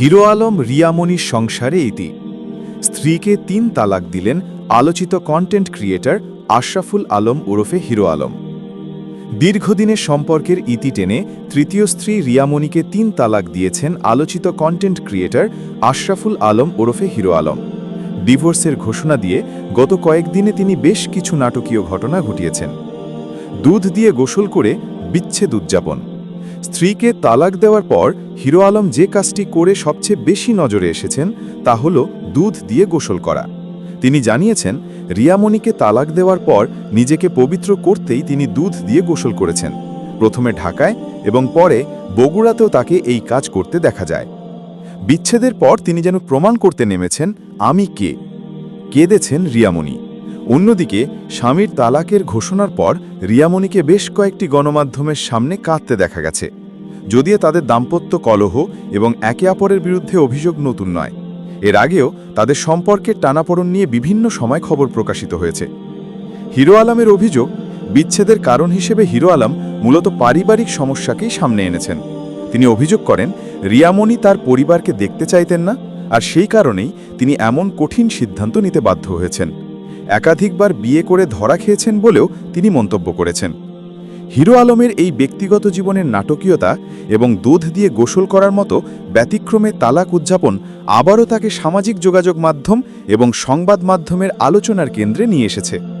Hero Alam রিয়ামণির সংসারে ইতি। স্ত্রীকে তিন তালাক দিলেন আলোচিত কন্টেন্ট ক্রিয়েটর আশরাফুল আলম ওরফে হিরো আলম। দীর্ঘদিনের সম্পর্কের ইতি টেনে তৃতীয় স্ত্রী রিয়ামণিকে তিন তালাক দিয়েছেন আলোচিত কন্টেন্ট ক্রিয়েটর আশরাফুল আলম ওরফে হিরো আলম। ডিভোর্সের ঘোষণা দিয়ে গত কয়েকদিনে তিনি বেশ কিছু নাটকীয় ঘটনা ঘটিয়েছেন। দুধ দিয়ে গোসল করে বিচ্ছেদ উদযাপন। স্ত্রীকে তালাক দেওয়ার পর হিরো আলম যে কাজটি করে সবচেয়ে বেশি নজরে এসেছেন তা হল দুধ দিয়ে গোসল করা। তিনি জানিয়েছেন রিয়ামণিকে তালাক দেওয়ার পর নিজেকে পবিত্র করতেই তিনি দুধ দিয়ে গোসল করেছেন। প্রথমে ঢাকায় এবং পরে বগুড়াতেও তাকে এই কাজ করতে দেখা যায়। বিচ্ছেদের পর তিনি যেন প্রমাণ করতে নেমেছেন, আমি কে? কেঁদেছেন রিয়ামণি অন্যদিকে, স্বামীর তালাকের ঘোষণার পর রিয়ামণিকে বেশ কয়েকটি গণমাধ্যমের সামনে কাঁদতে দেখা গেছে। যদিও তাদের দাম্পত্য কলহ এবং একে অপরের বিরুদ্ধে অভিযোগ নতুন নয়। এর আগেও তাদের সম্পর্কের টানাপড়ন নিয়ে বিভিন্ন সময় খবর প্রকাশিত হয়েছে। হিরো আলমের অভিযোগ, বিচ্ছেদের কারণ হিসেবে হিরো আলম মূলত পারিবারিক সমস্যাকেই সামনে এনেছেন। তিনি অভিযোগ করেন, রিয়ামণি তার পরিবারকে দেখতে চাইতেন না, আর সেই কারণেই তিনি এমন কঠিন সিদ্ধান্ত নিতে বাধ্য হয়েছেন। একাধিকবার বিয়ে করে ধরা খেয়েছেন বলেও তিনি মন্তব্য করেছেন। হিরো আলমের এই ব্যক্তিগত জীবনের নাটকীয়তা এবং দুধ দিয়ে গোসল করার মতো ব্যতিক্রমে তালাক উদযাপন আবারও তাকে সামাজিক যোগাযোগ মাধ্যম এবং সংবাদ মাধ্যমের আলোচনার কেন্দ্রে নিয়ে এসেছে।